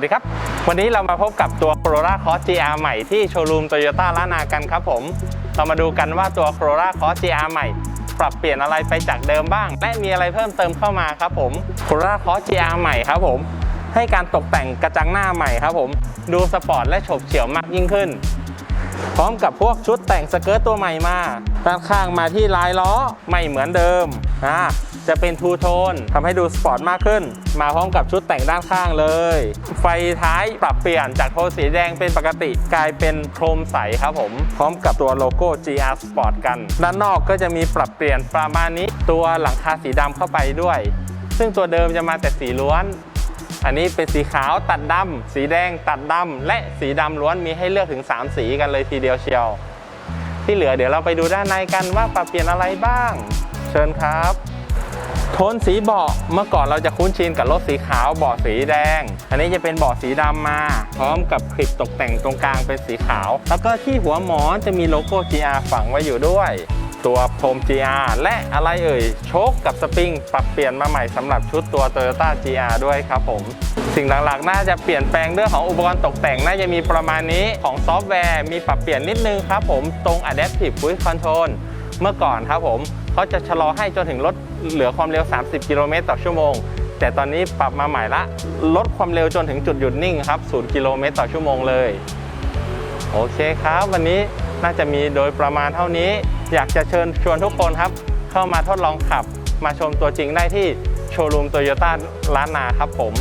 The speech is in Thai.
วัสดีครับ วันนี้เรามาพบกับตัว Corolla Cross GR ใหม่ที่โชว์รูม Toyota ล้านนากันครับผม เรามาดูกันว่าตัว Corolla Cross GR ใหม่ ปรับเปลี่ยนอะไรไปจากเดิมบ้าง และมีอะไรเพิ่มเติมเข้ามาครับผม Corolla Cross GR ใหม่ครับผม ให้การตกแต่งกระจังหน้าใหม่ครับผม ดูสปอร์ตและโฉบเฉี่ยวมากยิ่งขึ้น พร้อมกับพวกชุดแต่งสเกิร์ตตัวใหม่มา ด้านข้างมาที่ลายล้อไม่เหมือนเดิมอ่าจะเป็นทูโทนทำให้ดูสปอร์ตมากขึ้น มาพร้อมกับชุดแต่งด้านข้างเลย ไฟท้ายปรับเปลี่ยนจากโทนสีแดงเป็นปกติกลายเป็นโครมใสครับผม พร้อมกับตัวโลโก้ GR Sport กัน ด้านนอกก็จะมีปรับเปลี่ยนประมาณนี้ ตัวหลังคาสีดำเข้าไปด้วย ซึ่งตัวเดิมจะมาแต่สีล้วน อันนี้เป็นสีขาวตัดดำสีแดงตัดดำและสีดำล้วนมีให้เลือกถึง 3 สีกันเลยทีเดียวเชียว ที่เหลือเดี๋ยวเราไปดูด้านในกันว่าปรับเปลี่ยนอะไรบ้าง เชิญครับ โทนสีเบาะเมื่อก่อนเราจะคุ้นชินกับรถสีขาวเบาะสีแดง อันนี้จะเป็นเบาะสีดำมา พร้อมกับคลิปตกแต่งตรงกลางเป็นสีขาว แล้วก็ที่หัวหมอนจะมีโลโก้ GR ฝังไว้อยู่ด้วย ตัวพรม GR และอะไรเอ่ยโชคกับสปริงปรับเปลี่ยนมาใหม่สำหรับชุดตัว Toyota GR ด้วยครับผม สิ่งหลักๆ น่าจะเปลี่ยนแปลงเรื่องของอุปกรณ์ตกแต่งน่าจะมีประมาณนี้ของซอฟต์แวร์มีปรับเปลี่ยนนิดนึงครับผมตรง Adaptive Cruise Control เมื่อก่อนครับผมเขาจะชะลอให้จนถึงลดเหลือความเร็ว 30 กิโลเมตรต่อชั่วโมง แต่ตอนนี้ปรับมาใหม่ละ ลดความเร็วจนถึงจุดหยุดนิ่งครับ 0 กิโลเมตรต่อชั่วโมงเลย โอเคครับ วันนี้ น่าจะมีโดยประมาณเท่านี้ อยากจะเชิญชวนทุกคนครับ เข้ามาทดลองขับ มาชมตัวจริงได้ที่โชว์รูมโตโยต้าล้านนาครับผม